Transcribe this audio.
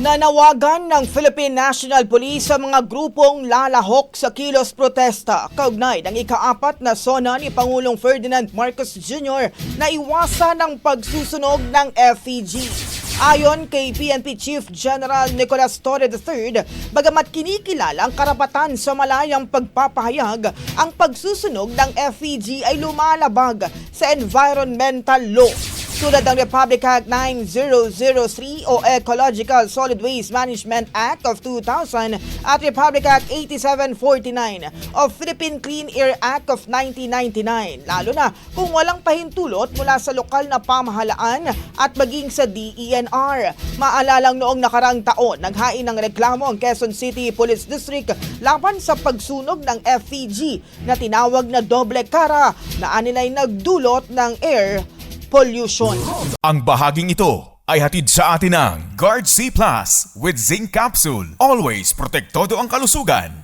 Nanawagan ng Philippine National Police sa mga grupong lalahok sa kilos protesta kaugnay ng ikaapat na sona ni Pangulong Ferdinand Marcos Jr. na iwasan ang pagsusunog ng FEG. Ayon kay PNP Chief General Nicolas Torre III, bagamat kinikilala ang karapatan sa malayang pagpapahayag, ang pagsusunog ng FEG ay lumalabag sa environmental law tulad ng Republic Act 9003 o Ecological Solid Waste Management Act of 2000 at Republic Act 8749 o Philippine Clean Air Act of 1999, lalo na kung walang pahintulot mula sa lokal na pamahalaan at maging sa DENR. Maalalang noong nakarang taon, naghain ng reklamo ang Quezon City Police District laban sa pagsunog ng FEG na tinawag na doble kara na anilay nagdulot ng air pollution. Ang bahaging ito ay hatid sa atin ng Guard C Plus with Zinc Capsule. Always protektado ang kalusugan.